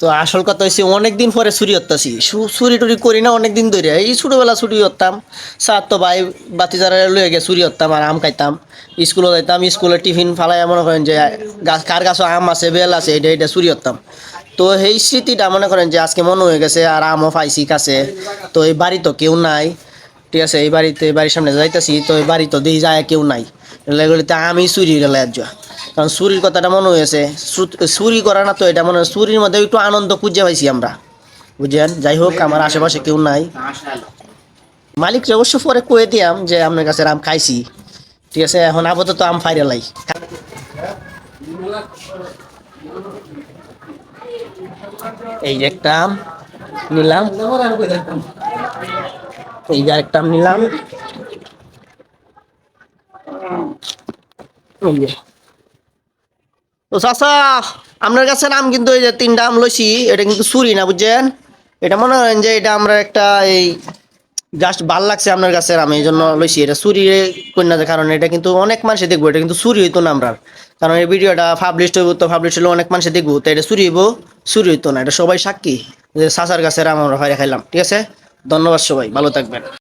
তো আসল কথা হচ্ছে অনেকদিন পরে চুরি হত্যাছি চুরি টুরি করি না, অনেকদিন ধরে। এই ছোটোবেলা চুরি হতাম সার তো ভাই বাতি যারা লয়ে গিয়ে চুরি হতাম আর আম খাইতাম। স্কুলে যাইতাম, স্কুলে টিফিন ফালাই মনে করেন যে, গাছ কার গাছও আম আছে, বেল আছে এটা এটা চুরি হতাম তো সেই স্মৃতিটা মনে করেন যে, আজকে মনে হয়ে গেছে, আর আমও পাইছি কাছে। তো এই বাড়ি তো কেউ নাই। ঠিক আছে, এই বাড়িতে, বাড়ির সামনে যাইতাছি, তো এই বাড়ি তো দিয়ে যায় কেউ নাই। এগুলিতে আমি চুরি গেলে যাওয়া। কারণ চুরির কথাটা মনে হয়েছে। চুরি করা না তো এটা মনে হয়, চুরির মধ্যে একটু আনন্দ খুঁজে পাইছি আমরা। বুঝলেন যাই হোক, আমার আশেপাশে কেউ নাই। মালিককে অবশ্য পরে কয়ে দিয়াম যে আপনার কাছে আম খাইছি। ঠিক আছে, এখন আপাতত আম ফাইরে লাই। এই যে একটা আম নিলাম। এই যে একটা আম নিলাম। তো চাচা, আপনার কাছে আম কিন্তু এই যে তিনটা আম লইছি, এটা কিন্তু চুরি না, বুঝছেন? এটা মনে করেন যে এটা আমরা একটা এই জাস্ট ভালো লাগছে আপনার কাছে আমি এই জন্য লইছি। এটা চুরি কন্যা কারণ, এটা কিন্তু অনেক মানুষে দেখব, এটা কিন্তু চুরি হইতো না আমরা। কারণ এই ভিডিওটা পাবলিশ হইব তো পাবলিশ হলে অনেক মানুষে দেখব, তো এটা চুরি হইব, চুরি হইতো না। এটা সবাই সাক্ষী যে চাচার কাছে আম আমরা ফাইরে খাইলাম, ঠিক আছে? ধন্যবাদ সবাই, ভালো থাকবেন।